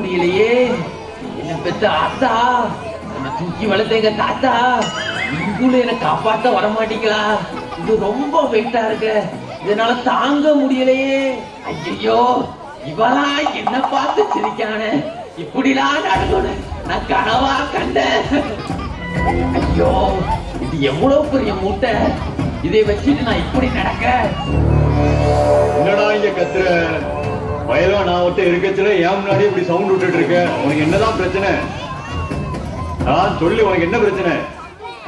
முடியலையே. என்ன பெத்த ஆத்தா? என்ன தூக்கி வளர்த்த எங்க தாத்தா? இங்குள்ள என்ன காப்பாத்த வர மாட்டீங்களா இது ரொம்ப வெயிட்டா இருக்க. இதனால தாங்க முடியலையே. ஐயோ இவரா என்ன பார்த்து சிரிக்கானே இப்படிலாம் நடக்கணும். நான் கனவா கண்டேன். ஐயோ இது எவ்வளவு பெரிய மூட்டை? இதை வச்சுட்டு நான் இப்படி நடக்க என்னடா இங்க கத்துற? வயலா நான் ஒருத்தர் இருக்கச்சுல ஏன் முன்னாடி இப்படி சவுண்ட் விட்டுட்டு இருக்க உனக்கு என்னதான் பிரச்சனை? நான் சொல்லு உனக்கு என்ன பிரச்சனை?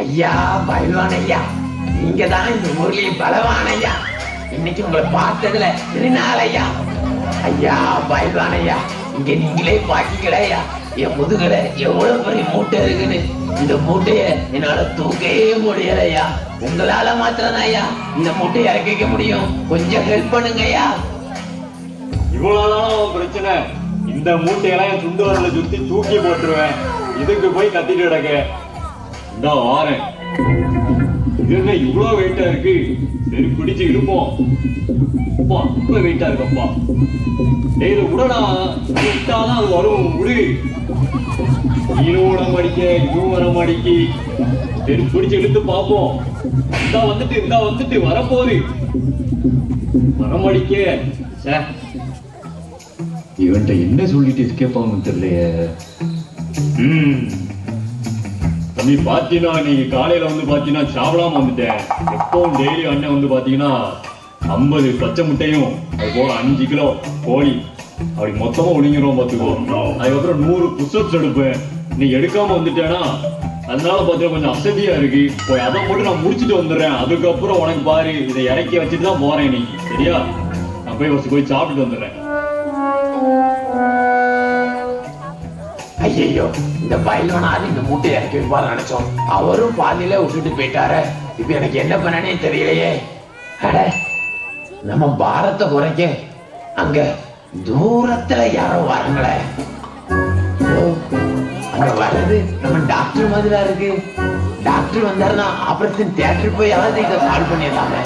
ஐயா பயில்வான் ஐயா நீங்க தான் இந்த ஊர்லயே பலவான் ஐயா இன்னைக்கு உங்களை பார்த்ததுல திருநாள் ஐயா ஐயா பயில்வான் ஐயா இங்க நீங்களே பாக்கிக்கல ஐயா என் முதுகுல எவ்வளவு பெரிய மூட்டை இருக்குன்னு இந்த மூட்டைய என்னால தூக்கவே முடியல ஐயா உங்களால மாத்திரம் ஐயா இந்த மூட்டையை இறக்கிக்க முடியும். கொஞ்சம் ஹெல்ப் பண்ணுங்க ஐயா இவ்வளவுதான் பிரச்சனை. இந்த மூட்டையெல்லாம் என் சுண்டு வரல சுத்தி தூக்கி போட்டுருவேன். இதுக்கு போய் கத்திட்டு கிடக்க. இந்த வாரேன். இதுல இவ்வளவு வெயிட்டா இருக்கு. சரி பிடிச்சு இழுப்போம். அப்பா ரொம்ப வெயிட்டா இருக்கப்பா டேய் இதை விடடா இது அது வரும். விடு. நீனும் விட மாடிக்க இதுவும் வர மாடிக்கு. சரி பிடிச்சு இழுத்து பார்ப்போம். இந்தா வந்துட்டு இந்தா வந்துட்டு வரப்போகுது. வர மாடிக்க. சே இவன்ட்ட என்ன சொல்லிட்டு எஸ்கேப் ஆகும் தெரியலையே. ம். தம்பி பாத்தீங்கன்னா நீங்க காலையில வந்து பாத்தீங்கன்னா சாப்பிடாம வந்துட்டேன். எப்பவும் டெய்லி அண்ணன் வந்து பாத்தீங்கன்னா ஐம்பது பச்சை முட்டையும் அது போல அஞ்சு கிலோ கோழி. அப்படி மொத்தமா ஒடுங்கிரும் பாத்துக்கோ அதுக்கப்புறம் நூறு புஷ்அப்ஸ் எடுப்பேன். நீ எடுக்காம வந்துட்டேன்னா அதனால பாத்தீங்கன்னா கொஞ்சம் அசதியா இருக்கு. போய் அதை மட்டும் நான் முடிச்சுட்டு வந்துடுறேன். அதுக்கப்புறம் உனக்கு பாரு இதை இறக்கி வச்சுட்டு தான் போறேன் நீ சரியா? நான் போய் ஃபர்ஸ்ட் போய் சாப்பிட்டு வந்துடுறேன். ஐயோ இந்த பயில்வனாவது இந்த மூட்டை இறக்கி வைப்பாரு நினைச்சோம். அவரும் பாதியில விட்டுட்டு போயிட்டாரு. இப்ப எனக்கு என்ன பண்ணனே தெரியலையே. அட நம்ம பாரத்தை குறைக்க அங்க தூரத்துல யாரோ வரங்களே. அங்க வர்றது நம்ம டாக்டர் மாதிரிதான் இருக்கு. டாக்டர் வந்தாருன்னா ஆபரேஷன் தியேட்டர் போய் யாராவது இதை சால்வ் பண்ணிடலாமே.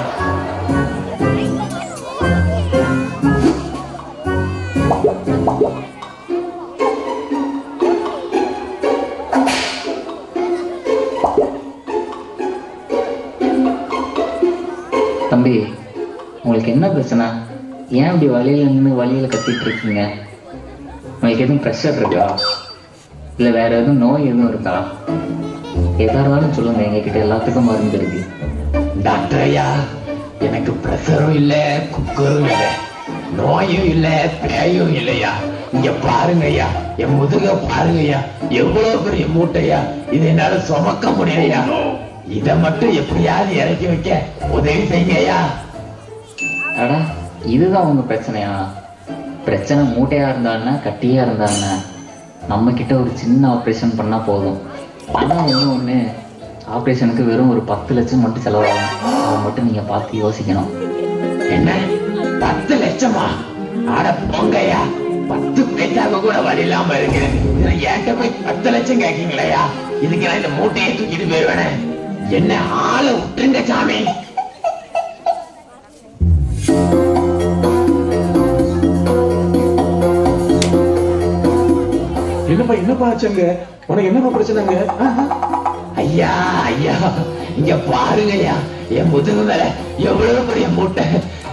தம்பி உங்களுக்கு என்ன பிரச்சனை? ஏன் இப்படி வழியில நின்று வழியில கத்திட்டு இருக்கீங்க? உங்களுக்கு எதுவும் ப்ரெஷர் இருக்கா? இல்லை வேற எதுவும் நோய் எதுவும் இருக்கா? எதா இருந்தாலும் சொல்லுங்க எங்ககிட்ட எல்லாத்துக்கும் மருந்து இருக்கு. டாக்டர் ஐயா எனக்கு ப்ரெஷரும் இல்லை குக்கரும் இல்ல. நோயும் இல்ல பேயும் இல்லையா? இங்க பாருங்க ஐயா என் முதுக பாருங்க ஐயா எவ்வளவு பெரிய மூட்டையா? இது என்னால சுமக்க முடியலையா? இத மட்டும் எப்படியாவது இறக்கி வைக்க உதவி செய்யுங்க ஐயா அடா இதுதான் உங்க பிரச்சனையா? பிரச்சனை மூட்டையா இருந்தான்னா கட்டியா இருந்தான்னா நம்ம கிட்ட ஒரு சின்ன ஆப்ரேஷன் பண்ணா போதும். ஆனா என்ன ஒண்ணு? ஆப்ரேஷனுக்கு வெறும் ஒரு பத்து லட்சம் மட்டும் செலவாகும். அதை மட்டும் நீங்க பார்த்து யோசிக்கணும். என்ன? பத்து லட்சமா? ஆட போங்கய்யா. பத்து பைசாக்கு கூட வழி இல்லாம இருக்கு. இதுல என்கிட்ட போய் பத்து லட்சம் கேக்கீங்களா இதுக்கு நான் இந்த மூட்டையை தூக்கிட்டு போயிடுவேனே என்ன ஆளை விட்டுருங்க சாமி. என்னப்பா என்னப்பா ஆச்சுங்க? உனக்கு என்னப்பா பிரச்சனைங்க. ஐயா ஐயா இங்க பாருங்கய்யா. என் முதுகு மேல எவ்வளவு பெரிய மூட்டை.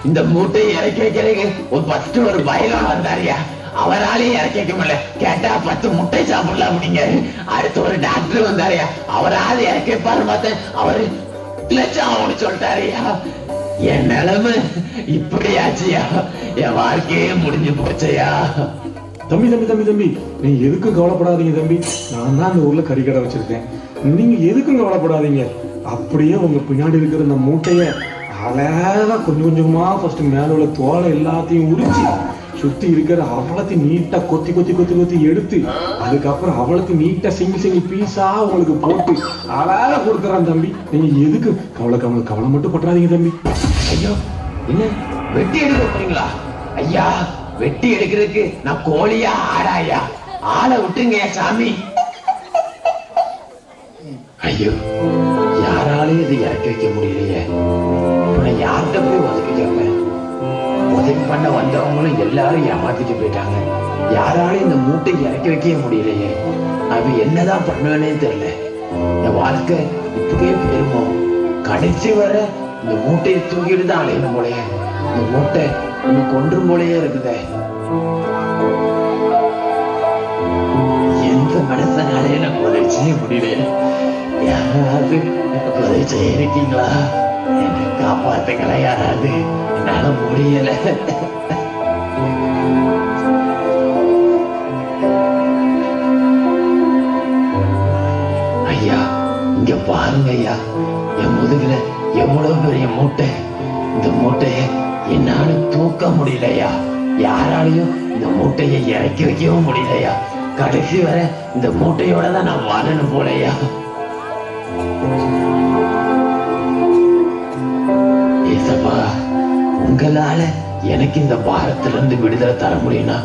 இந்த மூட்டையை இறக்கி வைக்கிறீங்க. ஒரு ஃபர்ஸ்ட் ஒரு பயிலும் வந்தாரியா. அவராலையும் இறக்கி வைக்க முடியல. கேட்டா பத்து முட்டை சாப்பிடலாம் அப்படிங்க. அடுத்து ஒரு டாக்டர் வந்தாருயா. அவரால் இறக்கி வைப்பாரு பார்த்தேன். அவரு லட்சம் ஆகும்னு சொல்லிட்டாருயா. என் நிலைமை இப்படியாச்சுயா. என் வாழ்க்கையே முடிஞ்சு போச்சையா. தம்பி தம்பி தம்பி தம்பி நீ எதுக்கும் கவலைப்படாதீங்க தம்பி. நான் தான் அந்த ஊர்ல கறிக்கடை வச்சிருக்கேன். நீங்க எதுக்கும் கவலைப்படாதீங்க. அப்படியே உங்க பின்னாடி இருக்கிற இந்த மூட்டைய அழகா கொஞ்சம் கொஞ்சமா ஃபஸ்ட்டு மேல உள்ள தோலை எல்லாத்தையும் உரிச்சு சுத்தி இருக்கிற அவ்வளத்தையும் நீட்டா கொத்தி கொத்தி கொத்தி கொத்தி எடுத்து அதுக்கப்புறம் அவ்வளத்தையும் நீட்டா சிங்கி சிங்கி பீஸா உங்களுக்கு போட்டு அழகாக கொடுக்குறான் தம்பி. நீங்க எதுக்கு கவலை கவலை கவலை மட்டும் பட்டுறாதீங்க தம்பி. ஐயோ என்ன? வெட்டி எடுக்க போறீங்களா? ஐயா வெட்டி எடுக்கிறதுக்கு நான் கோழியா ஆடாயா? ஆளை விட்டுருங்க சாமி. ஐயோ யாராலையும் இதை இறக்கி வைக்க முடியலையே. யார்கிட்ட போய் ஒதுக்கி கேட்பேன் உதவி பண்ண வந்தவங்களும் எல்லாரும் ஏமாத்திட்டு போயிட்டாங்க. யாராலும் இந்த மூட்டை இறக்கி வைக்கவே முடியலையே. அவ என்னதான் பண்ணுவேனே தெரியல. இந்த வாழ்க்கை இப்படியே பெருமோ கடைசி வர இந்த மூட்டையை தூக்கிட்டு தான் அலையணும் போலயே. இந்த மூட்டை இன்னும் கொன்றும் போலயே இருக்குதே. முடியல ஐயா இங்க பாருங்க ஐயா. என் முதுகுல எவ்வளவு பெரிய மூட்டை. இந்த மூட்டையை என்னால தூக்க முடியலையா யாராலையும் இந்த மூட்டையை இறக்கி வைக்கவும் முடியலையா கடைசி வரை இந்த மூட்டையோட தான் நான் வாழணும் போலையா உங்களால எனக்கு இந்த பாரத்துல இருந்து விடுதலை தர முடியும்னா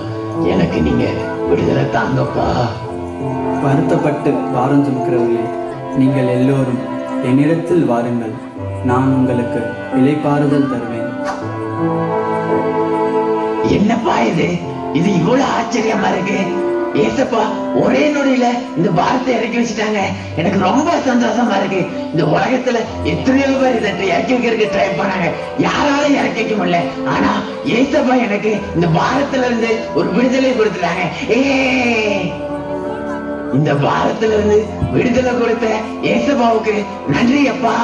எனக்கு நீங்க விடுதலை தாங்கப்பா. வருத்தப்பட்டு பாரம் சுமக்கிறவர்களே நீங்கள் எல்லோரும் என்னிடத்தில் வாருங்கள். நான் உங்களுக்கு இலைப்பாறுதல் தருவேன். என்னப்பா இது? இது இவ்வளவு ஆச்சரியமா இருக்கு. ஏசப்பா ஒரே நொடியில இந்த பாரத்தை இறக்கி வச்சுட்டாங்க. எனக்கு ரொம்ப சந்தோஷமா இருக்கு. இந்த உலகத்துல எத்தனையோ பேர் இதை இறக்கி வைக்கிறதுக்கு ட்ரை பண்ணாங்க. யாராலும் இறக்கி வைக்க முடியல. ஆனா ஏசப்பா எனக்கு இந்த பாரத்துல இருந்து ஒரு விடுதலை கொடுத்துட்டாங்க. ஏ இந்த பாரத்துல இருந்து விடுதலை கொடுத்த ஏசப்பாவுக்கு நன்றி அப்பா.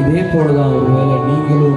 இதே போலதான் ஒருவேளை நீங்களும்